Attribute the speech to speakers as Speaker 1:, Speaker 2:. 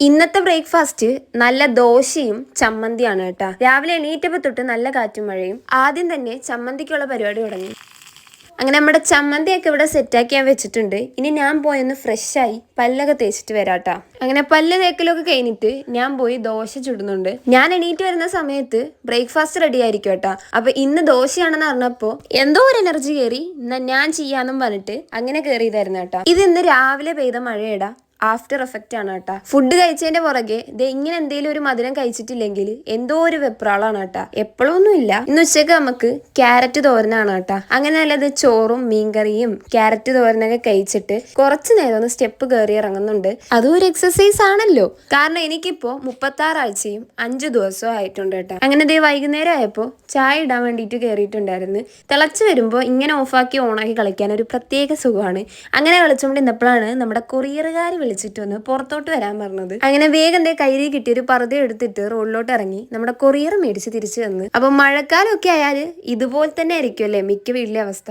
Speaker 1: ഇന്നത്തെ ബ്രേക്ക്ഫാസ്റ്റ് നല്ല ദോശയും ചമ്മന്തിയാണ് കേട്ടോ. രാവിലെ എണീറ്റപ്പോൾ തൊട്ട് നല്ല കാറ്റും മഴയും. ആദ്യം തന്നെ ചമ്മന്തിക്കുള്ള പരിപാടി തുടങ്ങി. അങ്ങനെ നമ്മുടെ ചമ്മന്തിയൊക്കെ ഇവിടെ സെറ്റാക്കി ഞാൻ വെച്ചിട്ടുണ്ട്. ഇനി ഞാൻ പോയി ഒന്ന് ഫ്രഷായി പല്ലൊക്കെ തേച്ചിട്ട് വരാട്ടോ. അങ്ങനെ പല്ല് തേക്കലൊക്കെ കഴിഞ്ഞിട്ട് ഞാൻ പോയി ദോശ ചുടുന്നുണ്ട്. ഞാൻ എണീറ്റ് വരുന്ന സമയത്ത് ബ്രേക്ക്ഫാസ്റ്റ് റെഡി ആയിരിക്കും കേട്ടോ. അപ്പൊ ഇന്ന് ദോശയാണെന്ന് പറഞ്ഞപ്പോ എന്തോ ഒരു എനർജി കയറി ഞാൻ ചെയ്യാന്നും പറഞ്ഞിട്ട് അങ്ങനെ കയറിയതായിരുന്നു കേട്ടോ. ഇത് ഇന്ന് രാവിലെ പെയ്ത മഴയടാ. ആഫ്റ്റർ എഫക്റ്റ് ആണ് കേട്ടാ. ഫുഡ് കഴിച്ചതിന്റെ പുറകെ ഇത് ഇങ്ങനെ എന്തെങ്കിലും ഒരു മധുരം കഴിച്ചിട്ടില്ലെങ്കിൽ എന്തോ ഒരു വെപ്രാളാണ് കേട്ടാ. എപ്പോഴൊന്നും ഇല്ല. ഇന്ന് ഉച്ചയ്ക്ക് നമുക്ക് ക്യാരറ്റ് തോരനാണ് കേട്ടാ. അങ്ങനെ നല്ലത് ചോറും മീൻകറിയും ക്യാരറ്റ് തോരനൊക്കെ കഴിച്ചിട്ട് കുറച്ച് നേരം ഒന്ന് സ്റ്റെപ്പ് കയറി ഇറങ്ങുന്നുണ്ട്. അതും ഒരു എക്സസൈസ് ആണല്ലോ. കാരണം എനിക്കിപ്പോ മുപ്പത്തി ആഴ്ചയും അഞ്ചു ദിവസവും ആയിട്ടുണ്ട് കേട്ടാ. അങ്ങനെ ദേ വൈകുന്നേരം ആയപ്പോ ചായ ഇടാൻ വേണ്ടിയിട്ട് കയറിയിട്ടുണ്ടായിരുന്നു തിളച്ച് വരുമ്പോൾ ഇങ്ങനെ ഓഫാക്കി ഓണാക്കി കളിക്കാൻ ഒരു പ്രത്യേക സുഖമാണ്. അങ്ങനെ കളിച്ചുകൊണ്ട് ഇന്നപ്പോഴാണ് നമ്മുടെ കൊറിയറുകാർ വിളിച്ചിട്ട് വന്ന് പുറത്തോട്ട് വരാൻ പറഞ്ഞത്. അങ്ങനെ വേഗം ദേ കയ്യിൽ കിട്ടിയ ഒരു പറുത എടുത്തിട്ട് റോഡിലോട്ട് ഇറങ്ങി. നമ്മുടെ കൊറിയർ മേടിച്ച് തിരിച്ചു വന്ന്. അപ്പൊ മഴക്കാലമൊക്കെ ആയാൽ ഇതുപോലെ തന്നെ ആയിരിക്കും അല്ലേ മിക്ക വീട്ടിലെ അവസ്ഥ?